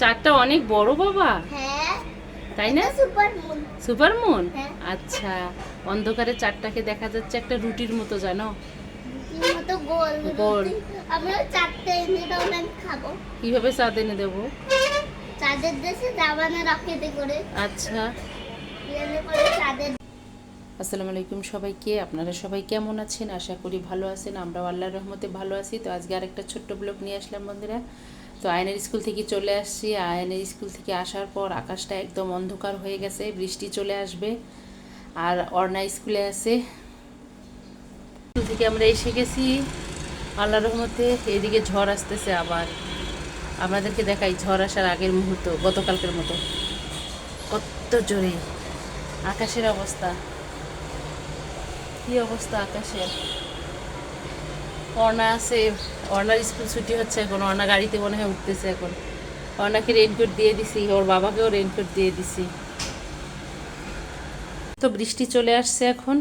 চারটা অনেক বড় বাবা। হ্যাঁ। তাই না? Super moon. হ্যাঁ। আচ্ছা অন্ধকারে চারটাকে দেখা যাচ্ছে একটা রুটির মতো জানো? গোল গোল। আমরা চারটে এনে দাও না খাব। কীভাবে চাঁদ এনে দেবো? চাঁদের দেশে যাবানা রকেটে করে? আচ্ছা। চাঁদের আসসালামু আলাইকুম সবাইকে। আপনারা সবাই কেমন আছেন? আশা করি ভালো আছেন। আমরাও আল্লাহর রহমতে ভালো আছি। তো আজকে আরেকটা ছোট্ট ব্লগ নিয়ে আসলাম বন্ধুরা। তো আয়নের স্কুল থেকে চলে আসছি। আয়নের স্কুল থেকে আসার পর আকাশটা একদম অন্ধকার হয়ে গেছে, বৃষ্টি চলে আসবে। আর অর্ণা স্কুলে আছে। স্কুল থেকে আমরা এসে গেছি। আল্লাহর রহমতে এদিকে ঝড় আসতেছে আবার। আপনাদেরকে দেখাই, ঝড় আসার আগের মুহূর্ত, গতকালকের মতো। কত জোরে। আকাশের অবস্থা। কি অবস্থা আকাশের? অর্ণা আছে। অর্ণার স্কুল ছুটি হচ্ছে এখন, অর্ণা গাড়িতে মনে হয় উঠতেছে এখন। অর্ণাকে রেনকোট দিয়ে দিছি, ওর বাবাকেও রেনকোট দিয়ে দিছি। তো বৃষ্টি চলে আসছে এখন,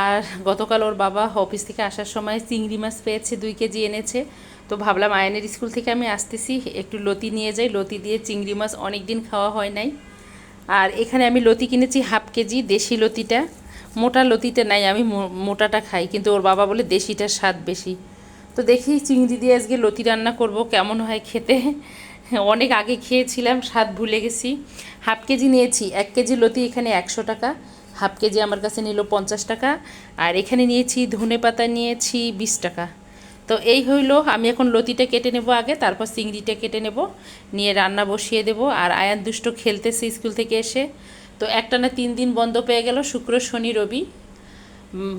আর গতকাল ওর বাবা অফিস থেকে আসার সময় চিংড়ি মাছ পেয়েছে, দুই কেজি এনেছে। তো ভাবলাম আয়নের স্কুল থেকে আমি আসতেছি, একটু লতি নিয়ে যাই। লতি দিয়ে চিংড়ি মাছ অনেক দিন খাওয়া হয় নাই। আর এখানে আমি লতি কিনেছি হাফ কেজি, দেশি লতিটা। মোটা লতিটা নাই, আমি মোটাটা খাই, কিন্তু ওর বাবা বলে দেশিটার স্বাদ বেশি। তো দেখি চিংড়ি দিয়ে আজকে লতি রান্না করব, কেমন হয় খেতে। অনেক আগে খেয়েছিলাম, স্বাদ ভুলে গেছি। হাফ কেজি নিয়েছি, এক কেজি লতি এখানে একশো টাকা। হাফ কেজি আমার কাছে নিল পঞ্চাশ টাকা, আর এখানে নিয়েছি ধনে পাতা, নিয়েছি বিশ টাকা। তো এই হইল, আমি এখন লতিটা কেটে নেব আগে, তারপর চিংড়িটা কেটে নেব, নিয়ে রান্না বসিয়ে দেব। আর আয়ান দুষ্ট খেলতেছে স্কুল থেকে এসে। তো একটা না তিন দিন বন্ধ পেয়ে গেল, শুক্র, শনি, রবি।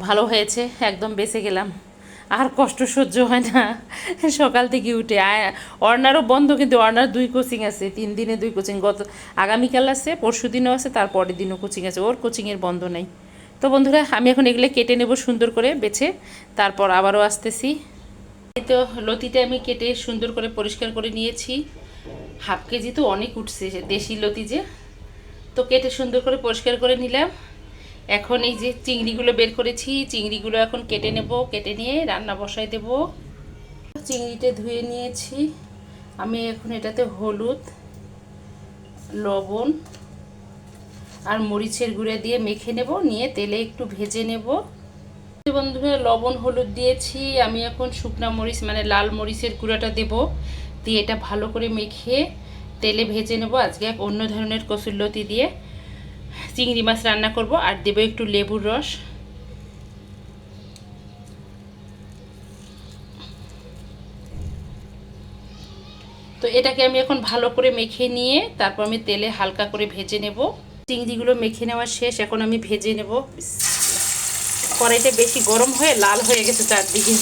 ভালো হয়েছে, একদম বেঁচে গেলাম। আর কষ্ট সহ্য হয় না। সকাল থেকে উঠে আয় অর্ণারও বন্ধ, কিন্তু অর্নার দুই কোচিং আছে। তিন দিনে দুই কোচিং গত, আগামীকাল আছে, পরশু দিনও আছে তার পরের দিনও কোচিং আছে। ওর কোচিংয়ের বন্ধ নাই। তো বন্ধুরা, আমি এখন এগুলো কেটে নেব সুন্দর করে বেছে। তারপর আবারও আসতেছি। তো লতিটা আমি কেটে সুন্দর করে পরিষ্কার করে নিয়েছি। হাফ কেজি তো অনেক উঠছে, দেশি লতি যে। তো কেটে সুন্দর করে পরিষ্কার করে নিলাম। এখন এই যে চিংড়িগুলো বের করেছি, চিংড়িগুলো এখন কেটে নেব, কেটে নিয়ে রান্না বসাই দেব। চিংড়িটা ধুয়ে নিয়েছি। আমি এখন এটাতে হলুদ, লবণ আর মরিচের গুঁড়া দিয়ে মেখে নেব, নিয়ে তেলে একটু ভেজে নেব। বন্ধুরা, লবণ, হলুদ দিয়েছি। আমি এখন শুকনা মরিচ মানে লাল মরিচের গুঁড়াটা দেব। দিয়ে এটা ভালো করে মেখে তেলে ভেজে নেব। আজকে এক অন্য ধরনের কসুরলতি দিয়ে। চিংড়ি মাছ রান্না করব, আর দেবো একটু লেবুর রস। তো এটাকে আমি এখন ভালো করে মেখে নিয়ে তারপর আমি তেলে হালকা করে ভেজে নেব। চিংড়িগুলো মেখে নেওয়া শেষ, এখন আমি ভেজে নেব। কড়াইটা বেশি গরম হয়ে লাল হয়ে গেছে চারদিকে।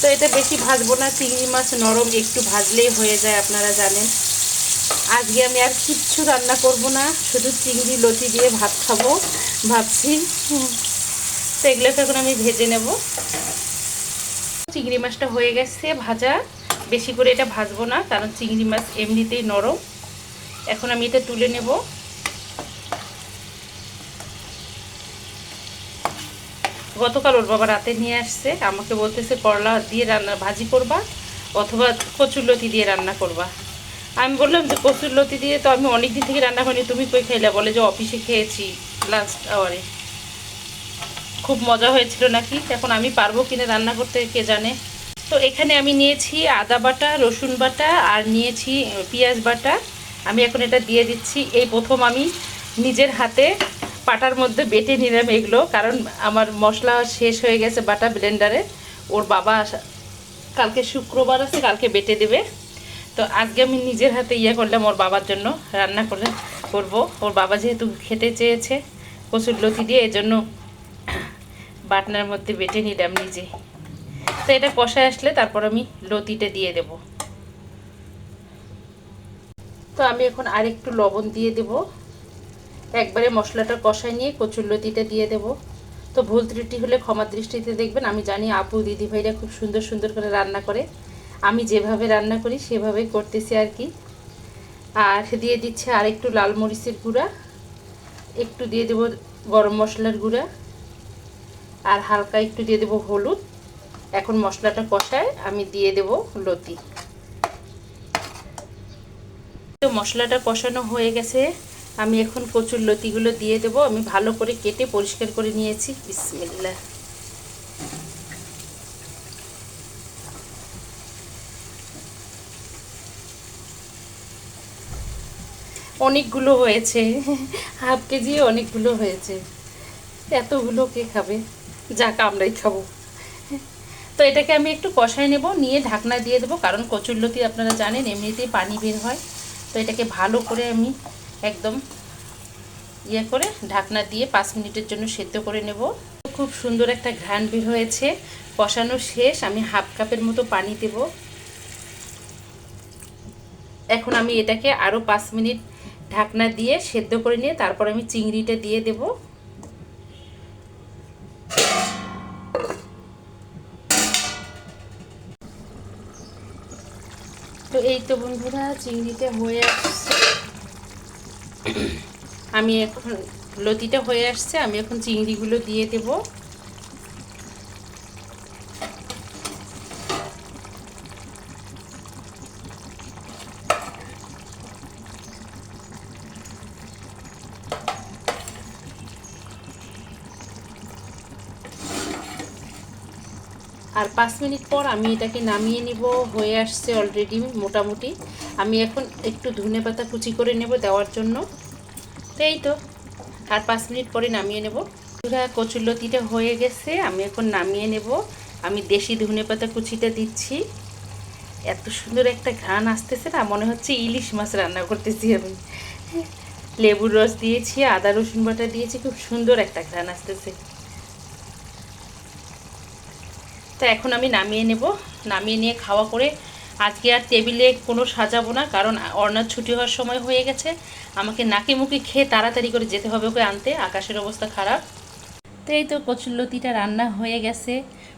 তো এটা বেশি ভাজবো না, চিংড়ি মাছ নরম একটু ভাজলেই হয়ে যায়, আপনারা জানেন। আজকে আমি আর কিচ্ছু রান্না করব না, শুধু চিংড়ি, লতি দিয়ে ভাত খাব, ভাবছি। তো এগুলোকে এখন আমি ভেজে নেব। চিংড়ি মাছটা হয়ে গেছে ভাজা। বেশি করে এটা ভাজবো না, কারণ চিংড়ি মাছ এমনিতেই নরম। এখন আমি এটা তুলে নেব। গতকাল ওর বাবা রাতে নিয়ে আসছে, আমাকে বলতেছে করলা দিয়ে রান্না, ভাজি করবা, অথবা কচুর লতি দিয়ে রান্না করবা। আমি বললাম যে কচুরলতি দিয়ে তো আমি অনেক দিন থেকে রান্না করিনি, তুমি কই খাইলে? বলে যে অফিসে খেয়েছি লাস্ট আওয়ারে খুব মজা হয়েছিল নাকি? এখন আমি পারব কিনা রান্না করতে, কে জানে? তো এখানে আমি নিয়েছি আদা বাটা, রসুন বাটা, আর নিয়েছি পেঁয়াজ বাটা। আমি এখন এটা দিয়ে দিচ্ছি। এই প্রথম আমি নিজের হাতে পাটার মধ্যে বেটে নিলাম এগুলো, কারণ আমার মশলা শেষ হয়ে গেছে বাটা ব্লেন্ডারে ওর বাবা কালকে শুক্রবার আছে, কালকে বেটে দেবে। তো আজকে আমি নিজের হাতে ইয়ে করলাম ওর বাবার জন্য, রান্না করে করব। ওর বাবা যেহেতু খেতে চেয়েছে কচুর লতি দিয়ে, এজন্য বাটনার মধ্যে বেটে নিলাম নিজে। তো এটা কষায় আসলে তারপর আমি লতিটা দিয়ে দেব। তো আমি এখন আরেকটু লবণ দিয়ে দেব। একবারে মশলাটা কষায় নিয়ে কচুর লতিটা দিয়ে দেব। তো ভুল ত্রুটি হলে ক্ষমা দৃষ্টিতে দেখবেন, আমি জানি আপু দিদি ভাইরা খুব সুন্দর সুন্দর করে রান্না করে। আমি যেভাবে রান্না করি, সেভাবেই করতেছি আর কি। আর দিয়ে দিচ্ছে আর একটু লাল মরিচের গুঁড়া, একটু দিয়ে দেব গরম মশলার গুঁড়া, আর হালকা একটু দিয়ে দেব হলুদ। এখন মশলাটা কষায় আমি দিয়ে দেব লতি। তো মশলাটা কষানো হয়ে গেছে। আমি এখন কচুর লতিগুলো দিয়ে দেবো। আমি ভালো করে কেটে পরিষ্কার করে নিয়েছি। বিসমিল্লা অনেকগুলো হয়েছে। হাফ কেজি অনেকগুলো হয়েছে। এতগুলো কে খাবে? যাক, আমরাই খাব। তো এটাকে আমি একটু কষায় নেব, নিয়ে ঢাকনা দিয়ে দেবো, কারণ কচুরলতি আপনারা জানেন, এমনিতেই পানি বের হয়। তো এটাকে ভালো করে আমি একদম ইয়ে করে ঢাকনা দিয়ে পাঁচ মিনিটের জন্য সেদ্ধ করে নেব। খুব সুন্দর একটা ঘ্রাণ বের হয়েছে। কষানো শেষ, আমি হাফ কাপের মতো পানি দেব। এখন আমি এটাকে আরও পাঁচ মিনিট ঢাকনা দিয়ে সেদ্ধ করে নিয়ে তারপর আমি চিংড়িটা দিয়ে দেবো। তো এই তো বন্ধুরা, চিংড়িটা হয়ে আসছে। আমি এখন লতিটা হয়ে আসছে, আমি এখন চিংড়িগুলো দিয়ে দেব। আর পাঁচ মিনিট পর আমি এটাকে নামিয়ে নিব, হয়ে আসছে অলরেডি মোটামুটি। আমি এখন একটু ধনে পাতা কুচি করে নেব দেওয়ার জন্য। তো এই তো, আর পাঁচ মিনিট পরে নামিয়ে নেব। কচুরলতিটা হয়ে গেছে, আমি এখন নামিয়ে নেব। আমি দেশি ধনে পাতা কুচিটা দিচ্ছি। এত সুন্দর একটা ঘ্রাণ আসতেছে না, মনে হচ্ছে ইলিশ মাছ রান্না করতেছি আমি। লেবুর রস দিয়েছি, আদা রসুন বাটা দিয়েছি, খুব সুন্দর একটা ঘ্রাণ আসতেছে। তো এখন আমি নামিয়ে নেব। নামিয়ে নিয়ে খাওয়া করে আজকে আর টেবিলে কোনো সাজাবো না, কারণ অর্ণার ছুটি হওয়ার সময় হয়ে গেছে। আমাকে নাকি মুখে খেয়ে তাড়াতাড়ি করে যেতে হবে ওকে আনতে। আকাশের অবস্থা খারাপ। তো এই তো কচুরলতিটা রান্না হয়ে গেছে।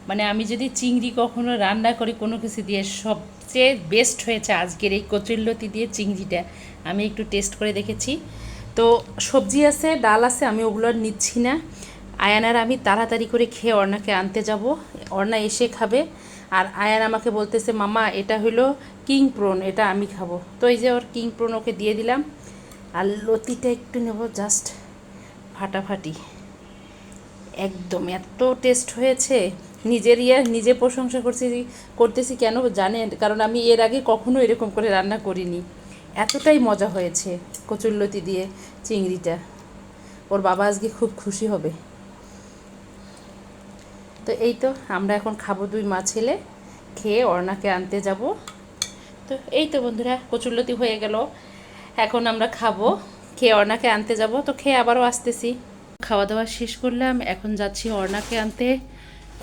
মানে আমি যদি চিংড়ি কখনো রান্না করি, কোনো কিছু দিয়ে সবচেয়ে বেস্ট হয়েছে আজকের এই কচুরলতি দিয়ে চিংড়িটা। আমি একটু টেস্ট করে দেখেছি। তো সবজি আছে, ডাল আছে, আমি ওগুলো নিচ্ছি না। আয়ানার, আমি তাড়াতাড়ি করে খেয়ে অর্ণাকে আনতে যাব। অর্ণা এসে খাবে। আর আয়ান আমাকে বলতেছে, মামা, এটা হলো কিং প্রন, এটা আমি খাব। তো এই যে ওর কিং প্রন ওকে দিয়ে দিলাম। আর লতিটা একটু নেব জাস্ট ফাটাফাটি। একদম এত টেস্ট হয়েছে। নিজের ইয়ে নিজে প্রশংসা করছি করতেছি কেন জানেন? কারণ আমি এর আগে কখনো এরকম করে রান্না করিনি। এতটাই মজা হয়েছে কচুরলতি দিয়ে চিংড়িটা। ওর বাবা আজকে খুব খুশি হবে। তো এই তো আমরা এখন খাব দুই মা ছেলে, খেয়ে অর্ণাকে আনতে যাব। তো এই তো বন্ধুরা, কচুরলতি হয়ে গেল। এখন আমরা খাব, খেয়ে অর্ণাকে আনতে যাব। তো খেয়ে আবারও আসতেছি। খাওয়া দাওয়া শেষ করলাম, এখন যাচ্ছি অর্ণাকে আনতে।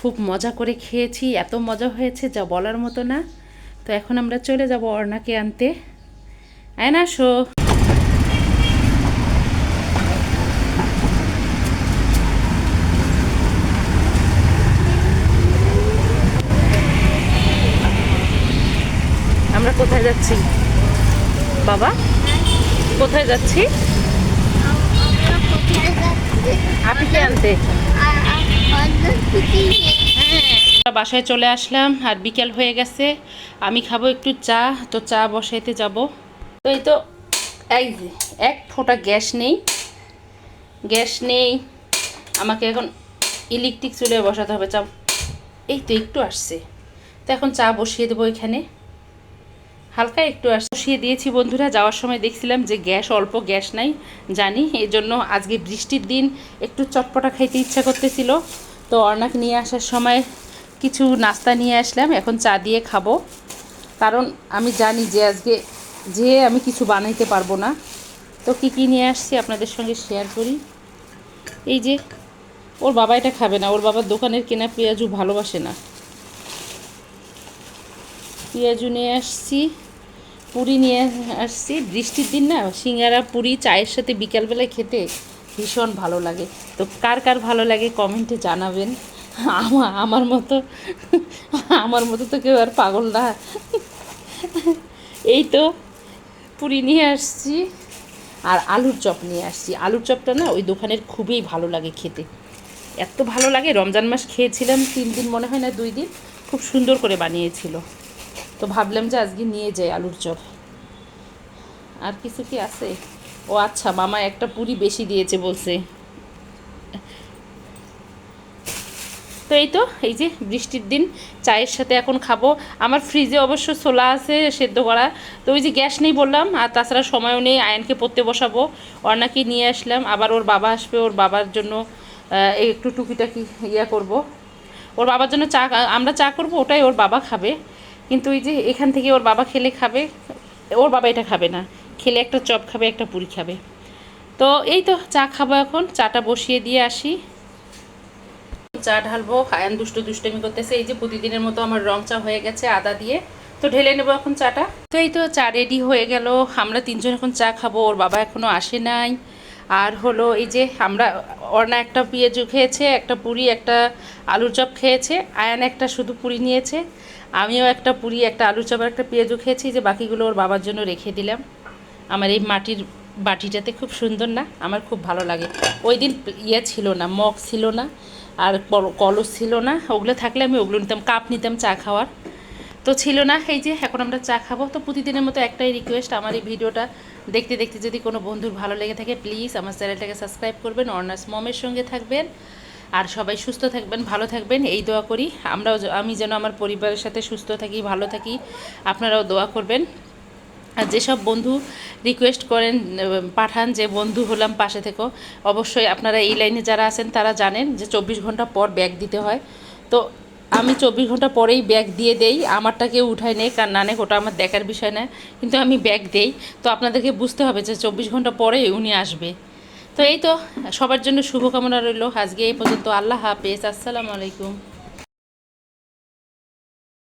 খুব মজা করে খেয়েছি, এত মজা হয়েছে যা বলার মতো না। তো এখন আমরা চলে যাব অর্ণাকে আনতে। আয় না শো আমরা কোথায় যাচ্ছি? বাবা কোথায় যাচ্ছি? আপিকে আনতে। হ্যাঁ। বাসায় চলে আসলাম আর বিকেল হয়ে গেছে। আমি খাব একটু চা তো চা বসাইতে যাব। তো এই তো এই যে এক ফোঁটা গ্যাস নেই। গ্যাস নেই। আমাকে এখন ইলেকট্রিক চুলে বসাতে হবে। চা এই তো একটু আসছে। তো এখন চা বসিয়ে দেবো এখানে। হালকা একটু বসিয়ে দিয়েছি বন্ধুরা, যাওয়ার সময় দেখছিলাম যে গ্যাস, অল্প গ্যাস নাই, জানি এই জন্য আজকে বৃষ্টির দিন একটু চটপটা খাইতে ইচ্ছা করতেছিল। তো অর্ণাক নিয়ে আসার সময় কিছু নাস্তা নিয়ে আসলাম, এখন চা দিয়ে খাব। কারণ আমি জানি যে আজকে যে আমি কিছু বানাইতে পারব না। তো কী কী নিয়ে আসছি আপনাদের সঙ্গে শেয়ার করি। এই যে, ওর বাবা এটা খাবে না, ওর বাবার দোকানের কেনা পেঁয়াজু ভালোবাসে না। পেঁয়াজু নিয়ে আসছি, পুরি নিয়ে আসছি। বৃষ্টির দিন না, সিঙ্গারা, পুরি, চায়ের সাথে বিকালবেলায় খেতে ভীষণ ভালো লাগে। তো কার কার ভালো লাগে কমেন্টে জানাবেন। আমার আমার মতো আমার মতো তো কেউ আর পাগল না। এই তো, পুরি নিয়ে আসছি আর আলুর চপ নিয়ে আসছি। আলুর চপটা না ওই দোকানের খুবই ভালো লাগে খেতে। এত ভালো লাগে, রমজান মাস খেয়েছিলাম তিন দিন, মনে হয় না দুই দিন। খুব সুন্দর করে বানিয়েছিল। তো ভাবলাম যে আজকে নিয়ে যাই আলুর চপ। আর কিছু কি আছে? ও আচ্ছা মামা একটা পুরি বেশি দিয়েছে বলছে। তো এই তো, এই যে বৃষ্টির দিন, চায়ের সাথে এখন খাব। আমার ফ্রিজে অবশ্য ছোলা আছে, সেদ্ধ করা। তো ওই যে গ্যাস নেই বললাম, আর তাছাড়া সময়ও নেই, আয়নকে পড়তে বসাবো। অর্ণাকে নিয়ে আসলাম, আবার ওর বাবা আসবে, ওর বাবার জন্য একটু টুকিটাকি ইয়া করব। ওর বাবার জন্য চা, আমরা চা করব, ওটাই ওর বাবা খাবে। কিন্তু ওই যে এখান থেকে ওর বাবা খেলে খাবে, ওর বাবা এটা খাবে না। খেলে একটা চপ খাবে, একটা পুরি খাবে। তো এই তো চা খাব এখন, চাটা বসিয়ে দিয়ে আসি। চা ঢালবো, আয়ান দুষ্ট দুষ্টমি করতেছে, এই যে প্রতিদিনের মতো আমার রং চা হয়ে গেছে আদা দিয়ে। তো ঢেলে নেব এখন চাটা। তো এই তো চা রেডি হয়ে গেল, আমরা তিনজন এখন চা খাব, ওর বাবা এখনও আসে নাই। আর হলো এই যে আমরা, অর্ণা একটা পেঁয়াজু খেয়েছে, একটা পুরি, একটা আলুর চপ খেয়েছে, আয়ান একটা শুধু পুরি নিয়েছে। আমিও একটা পুরি, একটা আলুর চপ একটা পেঁয়াজু খেয়েছি, যে বাকিগুলো ওর বাবার জন্য রেখে দিলাম। আমার এই মাটির বাটিটাতে খুব সুন্দর না, আমার খুব ভালো লাগে। ওই দিন ইয়ে ছিল না, মগ ছিল না, আর কল- কলস ছিল না, ওগুলো থাকলে আমি ওগুলো নিতাম, কাপ নিতাম চা খাওয়ার। তো ছিল না, এই যে এখন আমরা চা খাব। তো প্রতিদিনের মতো একটাই রিকোয়েস্ট আমার এই ভিডিওটা দেখতে দেখতে যদি কোনো বন্ধুর ভালো লেগে থাকে প্লিজ আমার চ্যানেলটাকে সাবস্ক্রাইব করবেন। অর্নার্স মমের সঙ্গে থাকবেন। আর সবাই সুস্থ থাকবেন, ভালো থাকবেন, এই দোয়া করি। আমরাও আমি যেন আমার পরিবারের সাথে সুস্থ থাকি, ভালো থাকি, আপনারাও দোয়া করবেন। আর যেসব বন্ধু রিকোয়েস্ট করেন পাঠান যে, বন্ধু হলাম, পাশে থেকেও অবশ্যই আপনারা এই লাইনে যারা আছেন, তারা জানেন যে, চব্বিশ ঘণ্টা পর ব্যাগ দিতে হয়। তো আমি চব্বিশ ঘণ্টা পরেই ব্যাগ দিয়ে দেই, আমারটা কেউ উঠায় নেই কার না নেই ওটা আমার দেখার বিষয় না, কিন্তু আমি ব্যাগ দেই। তো আপনাদেরকে বুঝতে হবে যে, চব্বিশ ঘণ্টা পরে উনি আসবে। তো এই তো সবার জন্য শুভকামনা রইল। আজকে এই পর্যন্ত আল্লাহ হাফেজ। আসসালামু আলাইকুম।